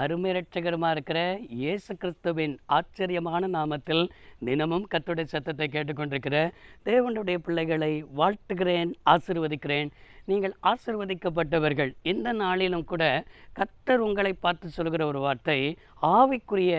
அருமை ரட்சகரமாக இருக்கிற இயேசு கிறிஸ்துவின் ஆச்சரியமான நாமத்தில் தினமும் கத்துடைய சத்தத்தை கேட்டுக்கொண்டிருக்கிற தேவனுடைய பிள்ளைகளை வாழ்த்துகிறேன் ஆசிர்வதிக்கிறேன். நீங்கள் ஆசிர்வதிக்கப்பட்டவர்கள். இந்த நாளிலும் கூட கத்தர் உங்களை பார்த்து சொல்கிற ஒரு வார்த்தை ஆவிக்குரிய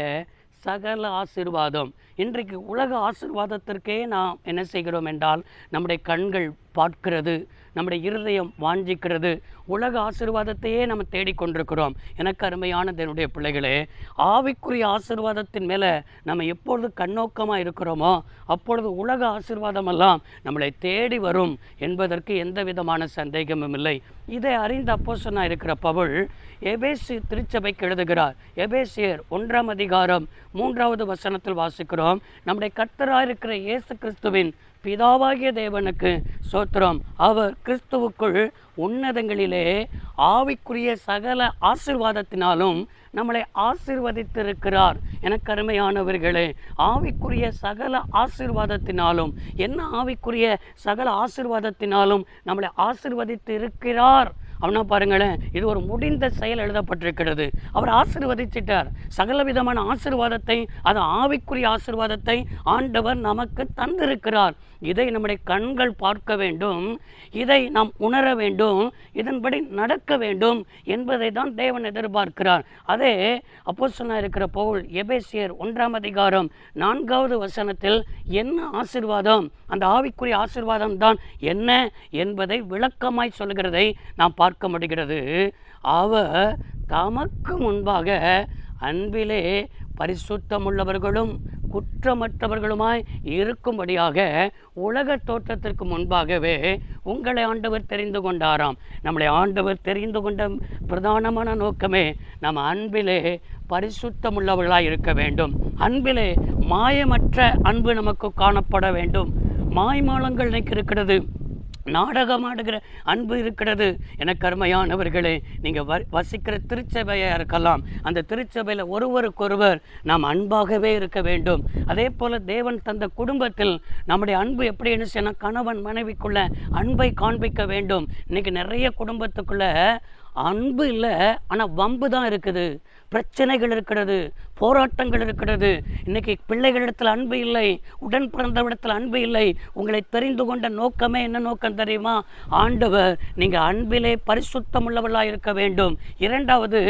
சகல ஆசீர்வாதம். இன்றைக்கு உலக ஆசிர்வாதத்திற்கே நாம் என்ன செய்கிறோம் என்றால் நம்முடைய கண்கள் பார்க்கிறது நம்முடைய இருதயம் வாஞ்சிக்கிறது உலக ஆசீர்வாதத்தையே நம்ம தேடிக்கொண்டிருக்கிறோம். எனக்கு அருமையான என்னுடைய பிள்ளைகளே ஆவிக்குரிய ஆசீர்வாதத்தின் மேலே நம்ம எப்பொழுது கண்ணோக்கமாக இருக்கிறோமோ அப்பொழுது உலக ஆசீர்வாதமெல்லாம் நம்மளை தேடி வரும் என்பதற்கு எந்த விதமான சந்தேகமும் இல்லை. இதை அறிந்த அப்போசனா இருக்கிற பவுல் எபேசி திருச்சபைக்கு எழுதுகிறார். எபேசியர் ஒன்றாம் அதிகாரம் மூன்றாவது வசனத்தில் வாசிக்கிறோம். நம்முடைய கர்த்தராக இருக்கிற இயேசு கிறிஸ்துவின் பிதாவாகிய தேவனுக்கு சோத்திரம் அவர் கிறிஸ்துவுக்குள் உன்னதங்களிலே ஆவிக்குரிய சகல ஆசிர்வாதத்தினாலும் நம்மளை ஆசிர்வதித்திருக்கிறார். எனக்கு அருமையானவர்களே ஆவிக்குரிய சகல ஆசிர்வாதத்தினாலும் என்ன ஆவிக்குரிய சகல ஆசிர்வாதத்தினாலும் நம்மளை ஆசிர்வதித்து இருக்கிறார் அவனா பாருங்களேன் இது ஒரு முடிந்த செயல் எழுதப்பட்டிருக்கிறது. அவர் ஆசிர்வதிச்சிட்டார். சகல விதமான ஆசிர்வாதத்தை அது ஆவிக்குரிய ஆசிர்வாதத்தை ஆண்டவர் நமக்கு தந்திருக்கிறார். இதை நம்முடைய கண்கள் பார்க்க வேண்டும். இதை நாம் உணர வேண்டும். இதன்படி நடக்க வேண்டும் என்பதை தான் தேவன் எதிர்பார்க்கிறார். அதே அப்போ இருக்கிற பவுல் எபேசியர் ஒன்றாம் அதிகாரம் நான்காவது வசனத்தில் என்ன ஆசிர்வாதம்? அந்த ஆவிக்குரிய ஆசிர்வாதம் தான் என்ன என்பதை விளக்கமாய் சொல்கிறதை நாம் பார்க்க முடிகிறது. அவர் தமக்கு முன்பாக அன்பிலே பரிசுத்தமுள்ளவர்களும் குற்றமற்றவர்களுமாய் இருக்கும்படியாக உலக தோற்றத்திற்கு முன்பாகவே உங்களை ஆண்டவர் தெரிந்து கொண்டாராம். நம்மளை ஆண்டவர் தெரிந்து கொண்ட பிரதானமான நோக்கமே நம்ம அன்பிலே பரிசுத்தமுள்ளவர்களாய் இருக்க வேண்டும். அன்பிலே மாயமற்ற அன்பு நமக்கு காணப்பட வேண்டும். மாய்மாலங்கள் இன்னைக்கு இருக்கிறது நாடகமாடுகிற அன்பு இருக்கிறது. எனக்கு அருமையானவர்களே நீங்கள் வ வசிக்கிற திருச்சபையாக இருக்கலாம். அந்த திருச்சபையில் ஒருவருக்கொருவர் நாம் அன்பாகவே இருக்க வேண்டும். அதே போல் தேவன் தந்த குடும்பத்தில் நம்முடைய அன்பு எப்படி என்ன கணவன் மனைவிக்குள்ள அன்பை காண்பிக்க வேண்டும். இன்றைக்கி நிறைய குடும்பத்துக்குள்ளே அன்பு இல்லை ஆனால் வம்பு தான் இருக்குது. பிரச்சனைகள் இருக்கிறது போராட்டங்கள் இருக்கிறது. இன்றைக்கி பிள்ளைகளிடத்தில் அன்பு இல்லை உடன் பிறந்தவிடத்தில் அன்பு இல்லை. உங்களை தெரிந்து கொண்ட நோக்கமே என்ன நோக்கம் தெரியுமா? ஆண்டவர் நீங்கள் அன்பிலே பரிசுத்தமுள்ளவர்களாக இருக்க வேண்டும். இரண்டாவது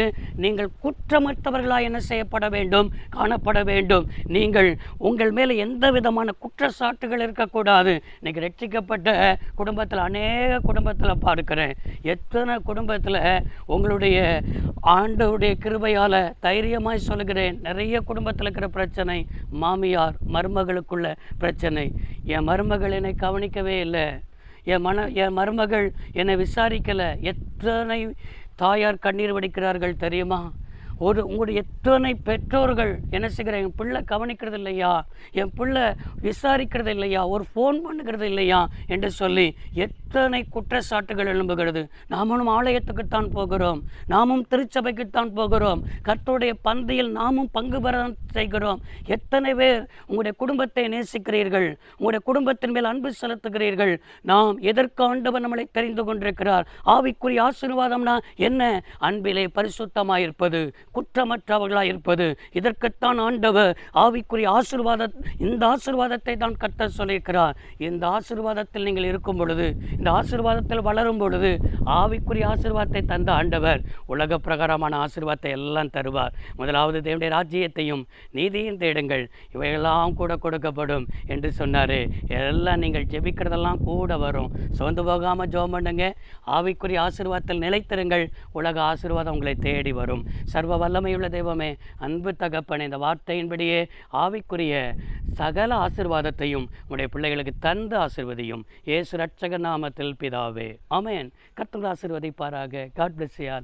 நீங்கள் குற்றமற்றவர்களாக என்ன செய்யப்பட வேண்டும்? காணப்பட வேண்டும். நீங்கள் உங்கள் மேலே எந்த விதமான குற்றச்சாட்டுகள் இருக்கக்கூடாது. இன்றைக்கி ரட்சிக்கப்பட்ட குடும்பத்தில் அநேக குடும்பத்தில் பார்க்குறேன். எத்தனை குடும்பத்தில் உங்களுடைய ஆண்டவுடைய கிருபையால் தைரியமாய் சொல்லுகிறேன். நிறைய குடும்பத்தில் இருக்கிற பிரச்சனை மாமியார் மருமகளுக்குள்ள பிரச்சனை. என் மருமகள் என்னை கவனிக்கவே இல்லை. என் மன என் மருமகள் என்னை விசாரிக்கலை. எத்தனை தாயார் கண்ணீர் வடிக்கிறார்கள் தெரியுமா? ஒரு உங்களுடைய எத்தனை பெற்றோர்கள் என்ன செய்கிற என் பிள்ளை கவனிக்கிறது இல்லையா? என் பிள்ளை விசாரிக்கிறது இல்லையா? ஒரு ஃபோன் பண்ணுகிறது இல்லையா? என்று சொல்லி எத்தனை குற்றச்சாட்டுகள் எழும்புகிறது? நாமளும் ஆலயத்துக்குத்தான் போகிறோம். நாமும் திருச்சபைக்குத்தான் போகிறோம். கர்த்தருடைய பந்தியில் நாமும் பங்கு பெற செய்கிறோம். எத்தனை பேர் உங்களுடைய குடும்பத்தை நேசிக்கிறீர்கள்? உங்களுடைய குடும்பத்தின் மேல் அன்பு செலுத்துகிறீர்கள்? நாம் எதற்கு ஆண்டவர் நம்மளை தெரிந்து கொண்டிருக்கிறார்? ஆவிக்குரிய ஆசீர்வாதம்னா என்ன? அன்பிலே பரிசுத்தமாயிருப்பது. குற்றமற்றவர்களாக இருப்பது இதற்குத்தான் ஆண்டவர் ஆவிக்குரிய ஆசிர்வாத இந்த ஆசிர்வாதத்தை தான் கத்த சொல்லியிருக்கிறார். இந்த ஆசீர்வாதத்தில் நீங்கள் இருக்கும் பொழுது இந்த ஆசிர்வாதத்தில் வளரும் பொழுது ஆவிக்குரிய ஆசிர்வாதத்தை தந்த ஆண்டவர் உலக பிரகாரமான ஆசிர்வாதத்தை எல்லாம் தருவார். முதலாவது தேவனுடைய ராஜ்யத்தையும் நீதியும் தேடுங்கள். இவையெல்லாம் கூட கொடுக்கப்படும் என்று சொன்னார். எல்லாம் நீங்கள் ஜெபிக்கிறதெல்லாம் கூட வரும். சோர்ந்து போகாமல் ஜோம் பண்ணுங்க. ஆவிக்குரிய ஆசிர்வாதத்தில் நிலைத்திருங்கள். உலக ஆசீர்வாதம் உங்களை தேடி வரும். சர்வ வல்லமையுள்ள தெய்வமே. அன்பு தகப்பனே இந்த வார்த்தையின்படியே ஆவிக்குரிய சகல ஆசீர்வாதத்தையும் உடைய பிள்ளைகளுக்கு தந்து ஆசிர்வதியும். ஏசு ரட்சக நாமத்தில் பிதாவே. ஆமென். கர்த்தர் ஆசிர்வதிப்பாராக. காட் பிளஸ் யார்